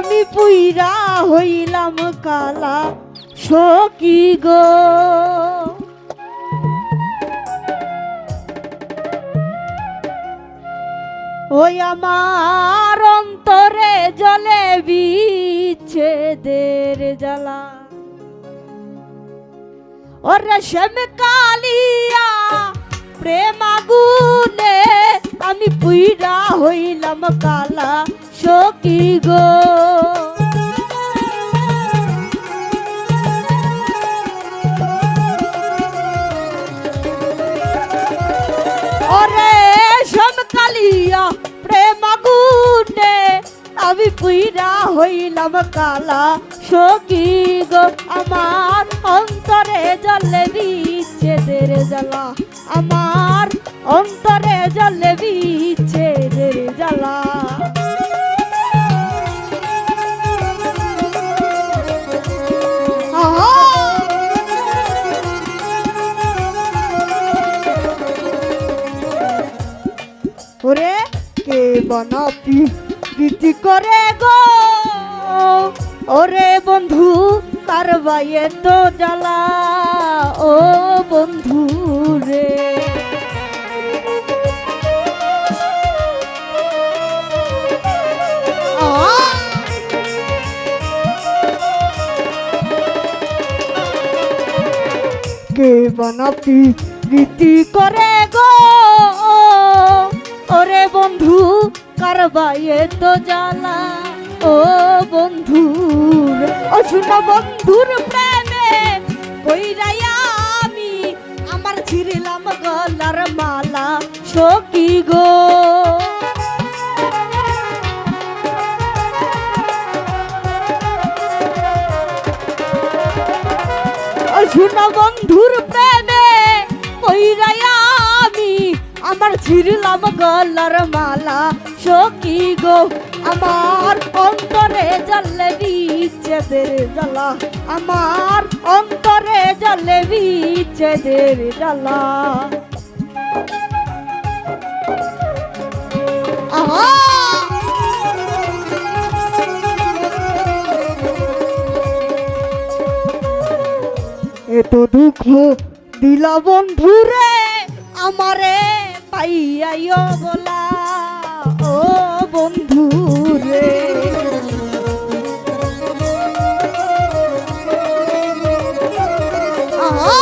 আমি পুইরা হইলাম কালা সকি গো। ওই আমার অন্তরে জলে বিচ্ছেদের জ্বালা। ওরে শ্যাম কালিয়া প্রেম আগুনে আমি পুইরা হইলাম কালা সকি গো? ওরে শ্যাম কালিয়া, প্রেম আগুনে আমি পুইরা হইলাম কালা। সকি গো? আমার অন্তরে জলে বিচ্ছেদের জ্বালা। আমার অন্তরে জলে বিচ্ছেদের কে বনাপি প্রীতি করে গো। ওরে বন্ধু, তার বাইয়ে তো জ্বালা। ও বন্ধু রে। বানাপি রীতি করে গো? ওরে বন্ধু কারবাইয়ে তো জ্বালা ও বন্ধুর ও বন্ধুর প্রেমে কইরাইয়া আমি, আমার ছিড়িলাম গলার মালা সকি গো। শুনো বন্ধুর প্রেমে ছিড়লাম গলার মালা সকি গো, আমার অন্তরে জলে বিচ্ছেদের জ্বালা, আমার অন্তরে জলে বিচ্ছেদের জ্বালা। এত দুঃখ দিলা বন্ধুরে, আমারে পাইয়াইও বলা ও বন্ধুরে আহা!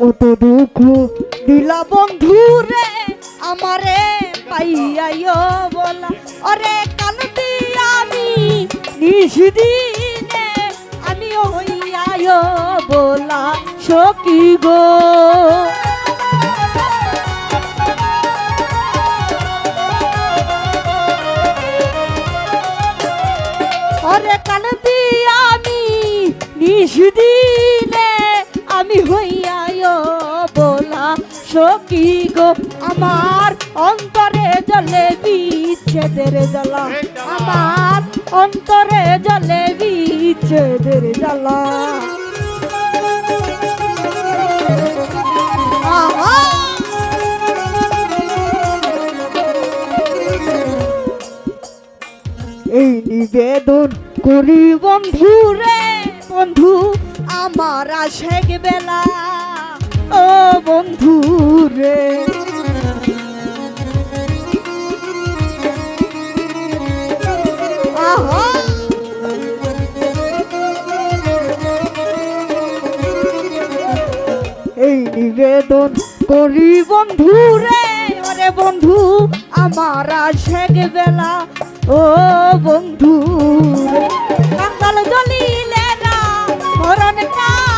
অত দুঃখ দিলা বন্ধুরে আমারে পাইয়াইও বলা অরে কালতি আমি আমিও হইয়াইও বলা সকি গো। অরে কানতি আমি নিষদিনে আমি হইয়ায় বলা সকি গো। আমার অন্তরে জলে বিচ্ছেদের জ্বালা। আমার অন্তরে জলে বিচ্ছেদের জ্বালা। করি বন্ধু রে, বন্ধু, আমার আশেক বেলা। ও বন্ধু রে। এই নিবেদন করি, বন্ধু রে। ওরে বন্ধু আমার আশেক বেলা ও বন্ধু। কাঙ্গাল জ্বলিলে না মরণ কালে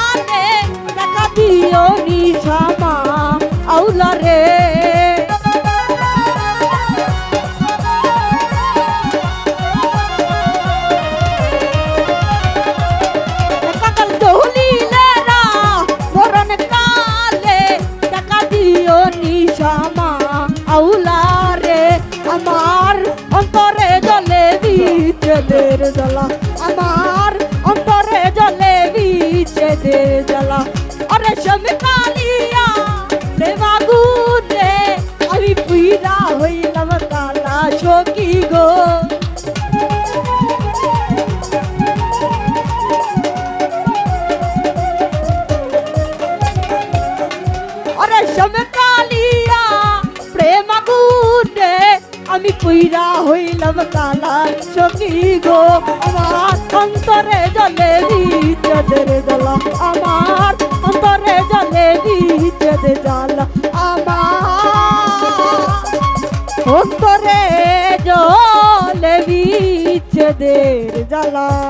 আমার অন্তরে জলে বিচ্ছেদের জ্বালা। আমার অন্তরে জলে বিচ্ছেদের জ্বালা। পুইরা হইলাম কালার চকি গো। আমার অন্তরে জলে বিচদের জ্বালা। আমার অন্তরে জলে বিচদের জ্বালা। আমার অন্তরে জলে বিচদের জ্বালা।